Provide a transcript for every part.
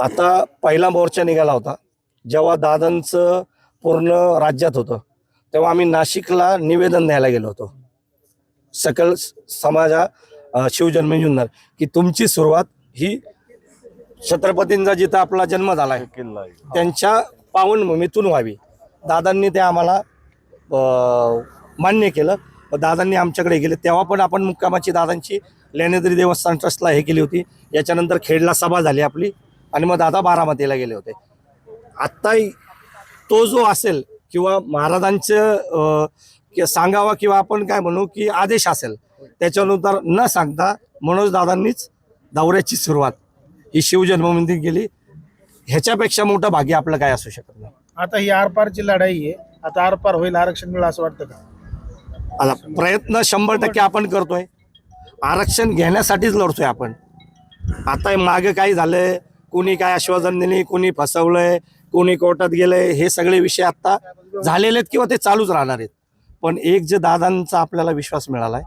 आता पहिला मोर्चा निघाला होता जेव्हा दादांचं पूर्ण राज्यात होतं तेव्हा आम्ही नाशिकला निवेदन द्यायला गेलो होतो. सकल स- समाजा शिवजन्म शिवजन्मी जुन्नर की तुमची सुरुवात ही छत्रपतींचा जिथं आपला जन्म झाला आहे किल्ला त्यांच्या पावनभूमीतून व्हावी. दादांनी ते आम्हाला मान्य केलं. दादांनी आमच्याकडे गेले तेव्हा पण आपण मुक्कामाची दादांची लेण्याद्री देवस्थान ट्रस्टला हे केली होती. याच्यानंतर खेडला सभा झाली आपली. आणि मग दादा बारामतीला गेले होते. आत्ता तो जो असेल किंवा महाराजांचं कि- सांगावा किंवा आपण काय म्हणू की आदेश असेल त्याच्यानुसार न सांगता मनोज दादांनीच दौऱ्याची सुरुवात. ही शिवजन्मभूमीत गेली. ह्याच्यापेक्षा मोठं भाग्य आपलं काय असू शकत नाही. आता ही आरपारची लढाई आहे. आता आरपार होईल आरक्षण मिळेल असं वाटतं का? आता प्रयत्न शंभर टक्के आपण करतोय. आरक्षण घेण्यासाठीच लढतोय आपण. आता मागे काय झालंय कोणी काय आश्वासन दिले कोणी फसवलंय कोणी कोर्टात गेलंय हे सगळे विषय आता झालेले आहेत किंवा ते चालूच राहणार आहेत. पण एक जे दादांचा आपल्याला विश्वास मिळालाय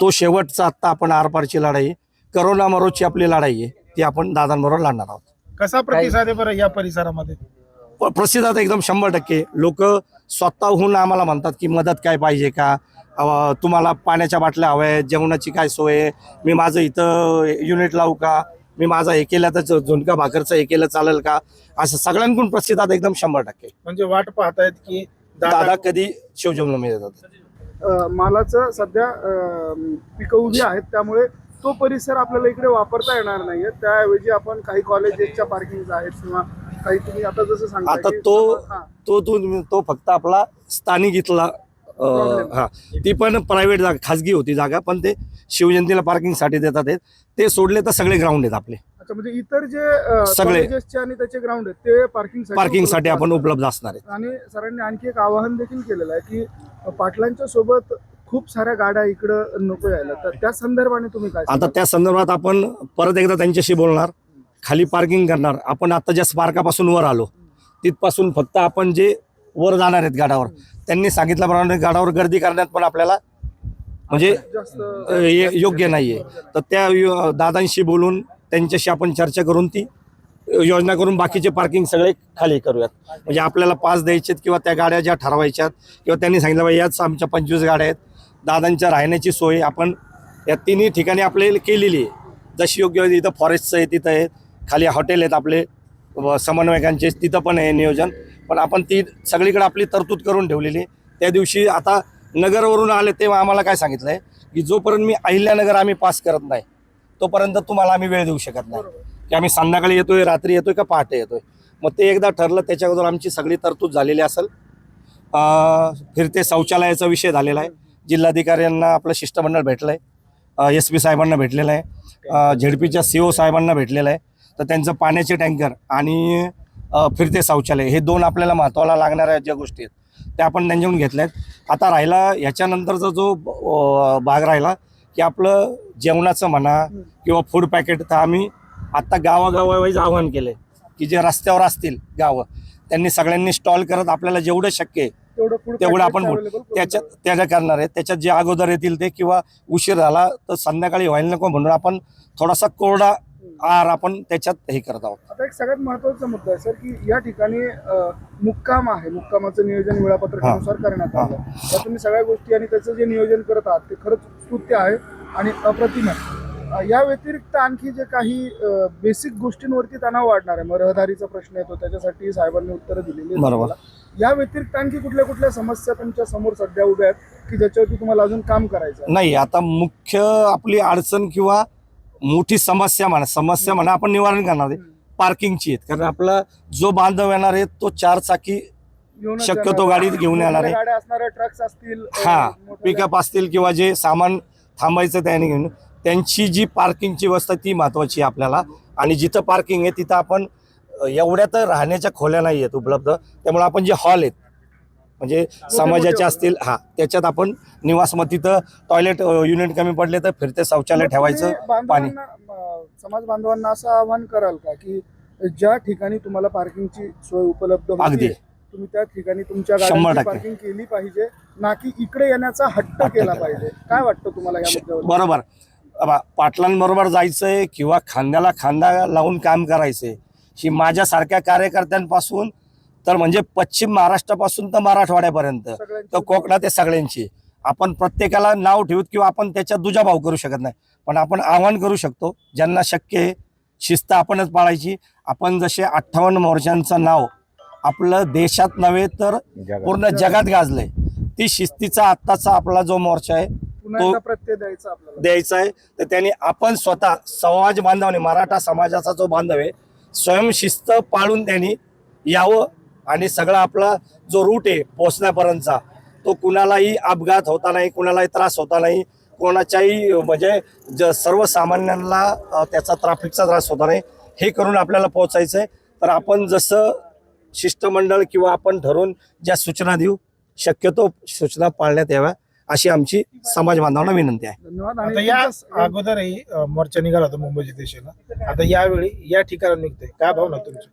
तो शेवटचा आत्ता आपण आरपारची लढाई करोना मरोची आपली लढाई आहे ती आपण दादांबरोबर लढणार आहोत. कसा प्रतिसाद आहे बरं या परिसरामध्ये? प- प्रसिद्धात एकदम शंभर टक्के. लोक स्वतःहून आम्हाला म्हणतात की मदत काय पाहिजे का? अ, तुम्हाला पाण्याच्या बाटल्या हव्या आहेत जेवणाची काय सोय आहे? मी माझं इथं युनिट लावू का? मी माझा हे केलं तर झुणका भाकरचं हे केलं चालेल का? असं सगळ्यांकडून प्रसिद्धात एकदम शंभर टक्के. म्हणजे वाट पाहतायत की दादा कधी शिवजन्मी देतात अ, मालाचं सध्या अ, पिकं उभी आहेत त्यामुळे तो परिसर आपल्याला इकडे वापरता येणार नाहीये. त्याऐवजी आपण काही कॉलेजेसच्या पार्किंग आहेत किंवा काही तुम्ही आता जसं सांगता आता तो- तो तो तो फक्त आपला स्थानिक इथला. हा. ती पण प्रायव्हेट जागा खाजगी होती जागा पण ते शिवजयंतीला पार्किंगसाठी देतात. ते सोडले तर सगळे ग्राउंड आहेत आपले. अच्छा म्हणजे इतर जे सगळे. आणि त्याचे ग्राउंड आहेत ते पार्किंग पार्किंगसाठी आपण उपलब्ध असणार आहेत. आणि सरांनी आणखी एक आवाहन देखील केलेलं आहे की पाटलांच्या सोबत खूप साऱ्या गाड्या इकडं नको यायला. तर त्या संदर्भाने तुम्ही काय आता? त्या संदर्भात आपण परत एकदा त्यांच्याशी बोलणार. खाली पार्किंग करणार. आपण आता ज्या स्पार्कापासून वर आलो तिथपासून फक्त आपण जे वर जाणार आहेत गाडावर. त्यांनी सांगितल्याप्रमाणे गाडावर गर्दी करण्यात पण आपल्याला म्हणजे योग्य नाहीये. तर त्या दादांशी बोलून त्यांच्याशी आपण चर्चा करून ती योजना करून बाकीचे पार्किंग सगळे खाली करूयात. म्हणजे आपल्याला पास द्यायचेत किंवा त्या गाड्या ज्या ठरवायच्यात किंवा त्यांनी सांगितलं बाबा याच आमच्या पंचवीस गाड्या आहेत. दादांच्या राहण्याची सोय आपण या तिन्ही ठिकाणी आपल्याला केलेली आहे. जशी योग्य आहे इथं फॉरेस्टचं आहे तिथं आहे. खाली हॉटेल आहेत आपले. व समन्वयकांचे तिथं पण आहे नियोजन. पण आपण ती सगळीकडे आपली तरतूद करून ठेवलेली. त्या दिवशी आता नगरवरून आले तेव्हा आम्हाला काय सांगितलं आहे की जोपर्यंत मी अहिल्यानगर आम्ही पास करत नाही तोपर्यंत तुम्हाला आम्ही वेळ देऊ शकत नाही. की आम्ही संध्याकाळी येतोय रात्री येतोय का पहाटे येतोय? मग ते एकदा ठरलं त्याच्या अगोदर आमची सगळी तरतूद झालेली असेल. फिरते शौचालयाचा विषय झालेला आहे. जिल्हाधिकाऱ्यांना आपलं शिष्टमंडळ भेटलं आहे एस पी साहेबांना भेटलेलं आहे. झेडपीच्या सी ओ साहेबांना भेटलेलं आहे. तर त्यांचं पाण्याचे टँकर आणि फिरते शौचालय हे दोन आपल्याला महत्त्वाला लागणाऱ्या ज्या गोष्टी आहेत त्या आपण त्यांच्याकडून घेतल्या आहेत आता राहिला ह्याच्यानंतरचा जो भाग राहिला की आपलं जेवणाचं म्हणा किंवा फूड पॅकेट तर आम्ही आत्ता गावागावावाईज आवाहन केलं आहे की जे रस्त्यावर असतील गावं त्यांनी सगळ्यांनी स्टॉल करत आपल्याला जेवढं शक्य आहे तेवढं आपण त्याच्यात. त्याच्या करणार आहे त्याच्यात जे अगोदर येतील ते किंवा उशीर झाला तर संध्याकाळी व्हायला नको म्हणून आपण थोडासा कोरडा आहार आपण त्याच्यात हे करत आहोत. आता एक सगळ्यात महत्त्वाचा मुद्दा आहे सर की या ठिकाणी अ, मुक्काम आहे. मुक्कामाचं नियोजन वेळापत्रकानुसार करण्यात आलं. त्या तुम्ही सगळ्या गोष्टी आणि त्याचं जे नियोजन करत आहात ते खरंच स्तुत्य आहे आणि अप्रतिम आहे. अ, या व्यतिरिक्त आणखी जे काही बेसिक गोष्टींवरती तणाव वाढणार आहे. मग रहदारीचा प्रश्न येतो त्याच्यासाठी साहेबांनी उत्तरं दिलेली आहेत बरोबर. तुम्हाला. या व्यतिरिक्त आणखी कुठल्या कुठल्या समस्या तुमच्यासमोर सध्या उभ्या आहेत की ज्याच्यावरती तुम्हाला अजून काम करायचं आहे? नाही आता मुख्य आपली अडचण किंवा मोठी समस्या म्हणा समस्या म्हणा आपण निवारण करणार आहे. पार्किंगची आहेत. कारण आपला जो बांधव येणार आहे तो चार चाकी शक्यतो. गाडीत घेऊन येणार आहे. ट्रक्स असतील हा पिकअप असतील किंवा जे सामान थांबायचं त्याने घेऊन. त्यांची जी पार्किंगची व्यवस्था ती महत्वाची आहे आपल्याला. आणि जिथं पार्किंग आहे तिथं आपण एवढ्या तर राहण्याच्या खोल्या नाही आहेत उपलब्ध. त्यामुळे आपण जे हॉल आहेत म्हणजे समाजाचे मोठे असतील हा त्याच्यात आपण निवास मग तिथं टॉयलेट युनिट कमी पडले तर फिरते शौचालय ठेवायचं पाणी. समाज बांधवांना असं आवाहन कराल का की ज्या ठिकाणी तुम्हाला पार्किंगची सोय उपलब्ध अगदी. तुम्ही त्या ठिकाणी तुमच्या शंभर. पार्किंग केली पाहिजे ना की इकडे येण्याचा हट्ट केला पाहिजे? काय वाटतं तुम्हाला या बरोबर. पाटलांबरोबर जायचंय किंवा खांद्याला खांदा लावून काम करायचंय ही माझ्यासारख्या कार्यकर्त्यांपासून तर म्हणजे पश्चिम महाराष्ट्रापासून तर मराठवाड्यापर्यंत. तर कोकणात ते सगळ्यांची. आपण प्रत्येकाला नाव ठेवूत किंवा आपण त्याच्यात दुजाभाव करू शकत नाही. पण आपण आव्हान करू शकतो. ज्यांना शक्य आहे शिस्त आपणच पाळायची. आपण जसे अठ्ठावन्न मोर्चांचं नाव आपलं देशात नव्हे तर पूर्ण जगात गाजलंय. ती शिस्तीचा आत्ताचा आपला जो मोर्चा आहे तो- प्रत्यय द्यायचा आहे. तर त्यांनी आपण स्वतः समाज बांधवाने मराठा समाजाचा जो बांधव आहे स्वयंशिस्त पाळून त्यांनी यावं. आणि सगळा आपला जो रूट आहे पोचण्यापर्यंतचा तो कुणालाही अपघात होता नाही कुणालाही त्रास होता नाही कोणाच्याही म्हणजे ज सर्वसामान्यांना त्याचा ट्रॅफिकचा त्रास होता नाही हे करून आपल्याला पोहोचायचं आहे तर आपण जसं शिष्टमंडळ किंवा आपण ठरवून ज्या सूचना देऊ शक्यतो सूचना पाळण्यात याव्या अशी आमची समाज बांधवांना विनंती आहे. धन्यवाद. आता या अगोदरही मोर्चा निघाला होता मुंबईच्या दिशेला आता यावेळी या ठिकाणी निघतोय. काय भावना तुमची?